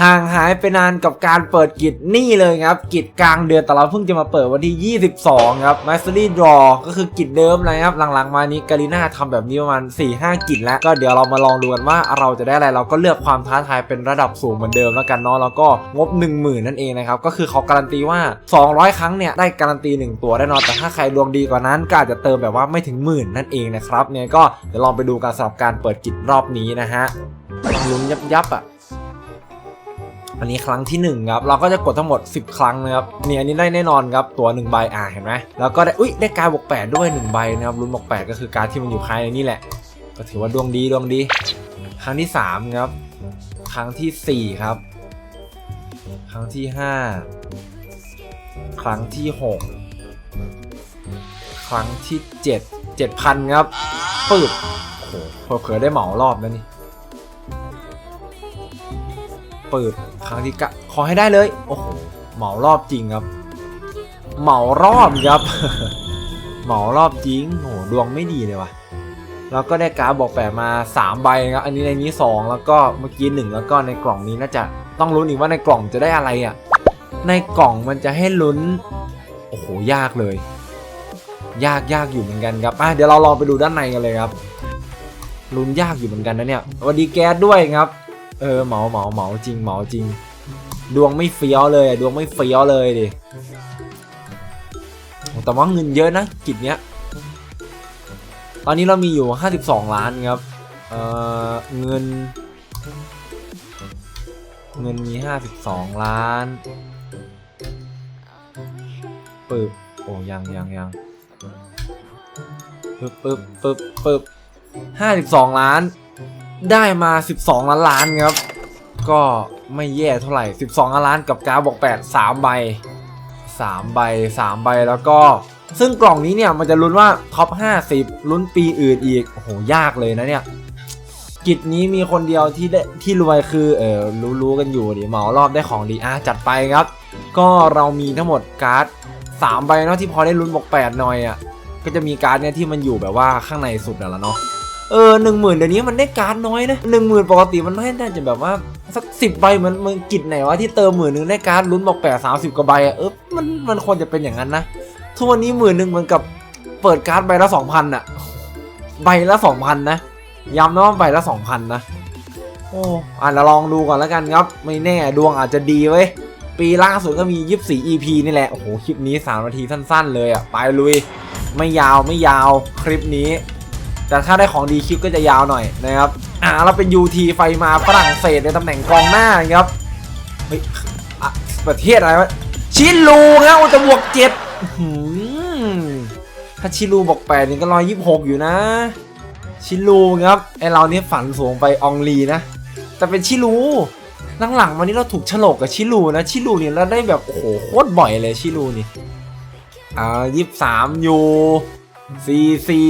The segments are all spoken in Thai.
ห่างหายไปนานกับการเปิดกิจนี่เลยครับ กิจกลางเดือนแต่เราเพิ่งจะมาเปิดวันที่ 22 ครับ Mastery Draw ก็คือกิจเดิมเลยครับ หลังๆ มานี้กาลิน่าทำแบบนี้ประมาณ 4-5 กิจแล้ว ก็เดี๋ยวเรามาลองดูกันว่าเราจะได้อะไร เราก็เลือกความท้าทายเป็นระดับสูงเหมือนเดิมแล้วกันเนาะ แล้วก็งบ 10,000 นั่นเองนะครับ ก็คือเขาการันตีว่า 200 ครั้งเนี่ยได้การันตี 1 ตัวแน่นอน แต่ถ้าใครดวงดีกว่านั้นก็อาจจะเติมแบบว่าไม่ถึงหมื่นนั่นเองนะครับ เนี่ยก็เดี๋ยวลองไปดูกันสำหรับการเปิดกิจรอบนี้นะฮะลุ้นยับยับอะ อันนี้ครั้งที่ 1 ครับ เราก็จะกดทั้งหมด 10 ครั้งนะครับเนี่ยอันนี้ได้แน่นอนครับ ตัว1ใบอ่าเห็นไหมแล้วก็ได้อุ้ยได้การบวก8ด้วย1ใบนะครับลุ้นบวก8ก็คือการที่มันอยู่ภายในนี่แหละ ก็ถือว่าดวงดีดวงดี ครั้งที่3ครับ ครั้งทีสี่ 4 ครับ ครั้งที่ 5 ครั้งที่ 6 ครั้งที่ 7 7,000ครับปืดโอ้โหเผลอๆได้เหมารอบแล้วนี่ปิด รั้งที่กะขอให้ได้เลย โอ้โหเหมารอบจริงครับ เหมารอบครับ เหมารอบจริงโอ้โหดวงไม่ดีเลยว่ะแล้วก็ได้การ์ดบอกแปะมา 3 ใบครับอันนี้ในนี้ 2 แล้วก็เมื่อกี้หนึ่งแล้วก็ในกล่องนี้น่าจะต้องลุ้นอีกว่าในกล่องจะได้อะไรอะในกล่องมันจะให้ลุ้นโอ้โหยากเลย ยากยากอยู่เหมือนกันครับอะเดี๋ยวเราลองไปดูด้านในกันเลยครับลุ้นยากอยู่เหมือนกันนะเนี่ยสวัสดีแก๊สด้วยครับ เออเหมาเหมาเหมาจริงเหมาจริง ดวงไม่เฟี้ยวเลยอะดวงไม่เฟี้ยวเลยดิแต่ว่าเงินเยอะนะกิจเนี้ย ตอนนี้เรามีอยู่ 52 ล้านครับ เออเงิน เงินมี 52 ล้านปึ๊บโอ้ยังยังยังปึ๊บปึ๊บปึ๊บปึ๊บ52 ล้าน ได้มา 12 ล้านล้านครับ ก็ไม่แย่เท่าไหร่ 12 ล้านล้านกับการดบอก 8 3 ใบ 3 ใบ 3 ใบแล้วก็ ซึ่งกล่องนี้เนี่ยมันจะลุ้นว่าท็อป 50 ลุ้นปีอื่นอีก โอ้โห ยากเลยนะเนี่ย กิจนี้มีคนเดียวที่ได้ที่รวยคือ เออรู้รู้กันอยู่ดิเหมารอบได้ของดีอะจัดไปครับ ก็เรามีทั้งหมดการ์ด3ใบเนาะที่พอได้ลุ้นบอก 8 หน่อยอะ ก็จะมีการ์ดเนี่ยที่มันอยู่แบบว่าข้างในสุดน่ะละเนาะ เออหนึ่งหมื่นเดี๋ยวนี้มันได้การ์ดน้อยนะหนึ่งหมื่นปกติมันให้น่าจะแบบว่าสักสิบใบมือนมึงกิจไหนวะที่เติมหมื่นหนึ่งได้การ์ดลุ้นบอกแปดสามสิบกว่าใบอะเออมันมันควรจะเป็นอย่างนั้นนะทุกวันนี้หมื่นหนึ่งเหมือนกับเปิดการ์ดใบละสองพันอะใบละสองพันนะย้ำนะว่าใบละสองพันนะโอ้อะเราลองดูก่อนแล้วกันครับ ไม่แน่ดวงอาจจะดีเว้ยปีล่าสุดก็มียี่สี่ EP นี่แหละ โอ้โห คลิปนี้สามนาทีสั้น ๆ เลยอะ ไปลุย ไม่ยาวไม่ยาวคลิปนี้ แต่ถ้าได้ของดีคลิปก็จะยาวหน่อยนะครับ อ่าเราเป็น UT ไฟมาฝรั่งเศสในตำแหน่งกองหน้านะครับ เฮ้ยอะประเทศอะไรวะ ชิลูครับโอ้แต่บวกเจ็ดถ้าชิลูบอกแปดนี่ก็ร้อยยี่สิบหกอยู่นะ ชิลูครับไอเราเนี่ยฝันสูงไปอองลีนะ แต่เป็นชิลูหลังๆวันนี้เราถูกฉลกกับชิลูนะชิลูเนี่ยเราได้แบบโอ้โหโคตรบ่อยเลยชิลูนี่อ่ายี่สิบสามยูซีซี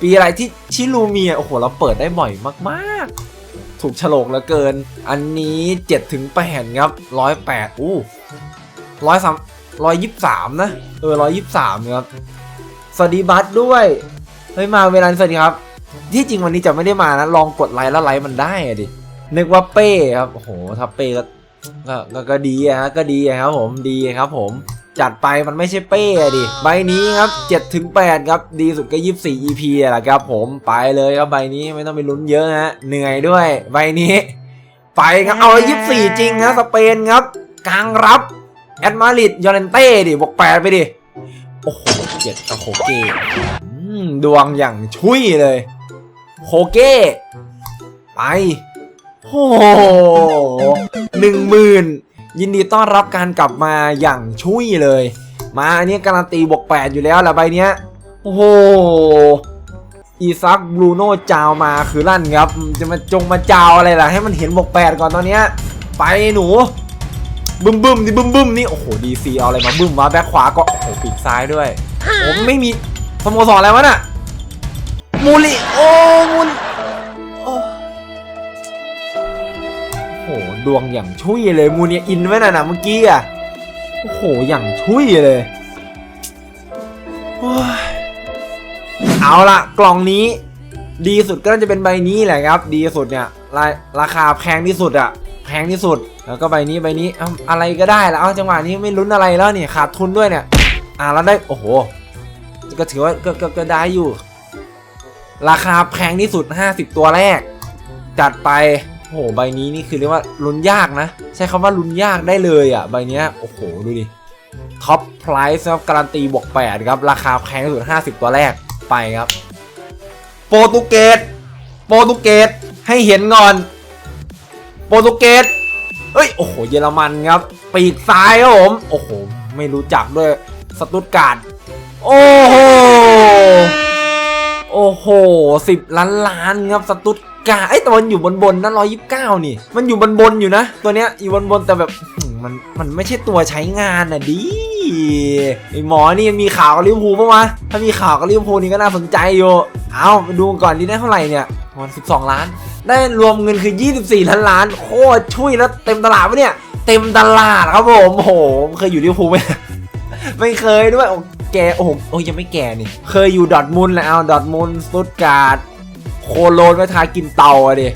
ปีอะไรที่ชิลูมีอะโอ้โหเราเปิดได้บ่อยมากๆ ถูกฉลกเหลือเกิน อันนี้7ถึง8ครับ108อู้ร้อยสามร้อยยี่สิบสามนะ เออร้อยยี่สิบสามครับ สวัสดีบัสด้วย เฮ้ยมาเวลาสวัสดีครับ ที่จริงวันนี้จะไม่ได้มานะ ลองกดไลค์แล้วไลค์มันได้อะดิ นึกว่าเป้ครับ โอ้โห ถ้าเป้ก็ ก็ ก็ดีอะฮะ ก็ดีอะครับผม ดีครับผม จัดไปมันไม่ใช่เป้ดิใบนี้ครับ7ถึง8ครับดีสุดก็24 EP อะแหละครับผมไปเลยครับใบนี้ไม่ต้องไปลุ้นเยอะฮะเหนื่อยด้วยใบนี้ ไปครับเอาเลย24 จริงครับสเปนครับกลางรับแอดมาริดยอร์เรนเต้ดิบวก8ไปดิ โอ้โหเจ็ดกับโคเก้ดวงอย่างชุยเลย โคเก้ ไป โอ้โหหนึ่งหมื่น ยินดีต้อนรับการกลับมาอย่างชุยเลย มาอันนี้การันตีบวก8อยู่แล้วแหละใบเนี้ย โอ้โหอีซักบรูโน่จาวมาคือลั่นครับ จะมาจงมาจาวอะไรล่ะ ให้มันเห็นบวก8ก่อนตอนเนี้ย ไปหนู บึ้มบึมนี่บึ้มบึมนี่ โอ้โหดีซีเอาอะไรมาบึ้มวะแบ็คขวาก็โอ้โหปีกซ้ายด้วยผมไม่มีสโมสรอะไรวะน่ะมูลิโอ้มูลิ โอ้โหดวงอย่างชุยเลยมูเนียอินไว้น่ะนะเมื่อกี้อะโอ้โหอย่างชุยเลยเอาละกล่องนี้ ดีสุดก็น่าจะเป็นใบนี้แหละครับ ดีสุดเนี่ยราราคาแพงที่สุดอะแพงที่สุด แล้วก็ใบนี้ใบนี้อะไรก็ได้แล้วจังหวะนี้ไม่ลุ้นอะไรแล้วนี่ขาดทุนด้วยเนี่ย อ่าแล้วได้โอ้โหก็ถือว่าก็ก็ก็ได้อยู่ ราคาแพงที่สุด 50 ตัวแรก จัดไป โอ้โหใบนี้นี่คือเรียกว่าลุ้นยากนะ ใช้คำว่าลุ้นยากได้เลยอะ ใบเนี้ยโอ้โห ดูดิท็อปไพรส์ครับการันตีบวก8ครับ ราคาแพงที่สุด 50 ตัวแรกไปครับ โปรตุเกสโปรตุเกสให้เห็นก่อน โปรตุเกสเอ้ย โอ้โห เยอรมันครับ ปีกซ้ายครับผม โอ้โห ไม่รู้จักด้วยสตุตการ์ดโอ้โห โอ้โหสิบล้านล้านครับสตุตกาไอ้แต่มันอยู่บนบนนะร้อยยิบเก้านี่ มันอยู่บนบนอยู่นะ ตัวเนี้ยอยู่บนบนแต่แบบมันมันไม่ใช่ตัวใช้งานน่ะดิไอหมอนี่มีข่าวกับลิเวอร์พูลปะวะถ้ามีข่าวกับลิเวอร์พูลนี่ก็น่าสนใจอยู่เอาไปดูก่อนดีได้เท่าไหร่เนี่ยมัน12ล้าน ได้รวมเงินคือ 24 ล้านล้านโคตรช่วยแล้วเต็มตลาดปะเนี่ย เต็มตลาดครับผมโอ้โหเคยอยู่ลิเวอร์พูลไหมไม่เคยด้วยโอ้ แกโอ้โหโอ้ยยังไม่แก่นี่ เคยอยู่ดอทมุนแหล้วดอทมุนสตุตการ์ดโคโลนไปทากินเตาอะดิ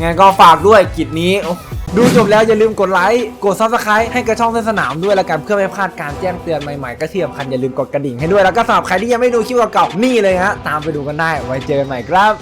งั้นก็ฝากด้วยกิจนี้ ดูจบแล้วอย่าลืมกดไลค์กดซับสไครต์ให้กระช่องเส้นสนามด้วยละกันเพื่อไม่พลาดการแจ้งเตือนใหม่ๆก็ที่สำคัญอย่าลืมกดกระดิ่งให้ด้วยแล้วก็สำหรับใครที่ยังไม่ดูคลิปเก่าๆนี่เลยฮะตามไปดูกันได้ไว้เจอกันใหม่ครับ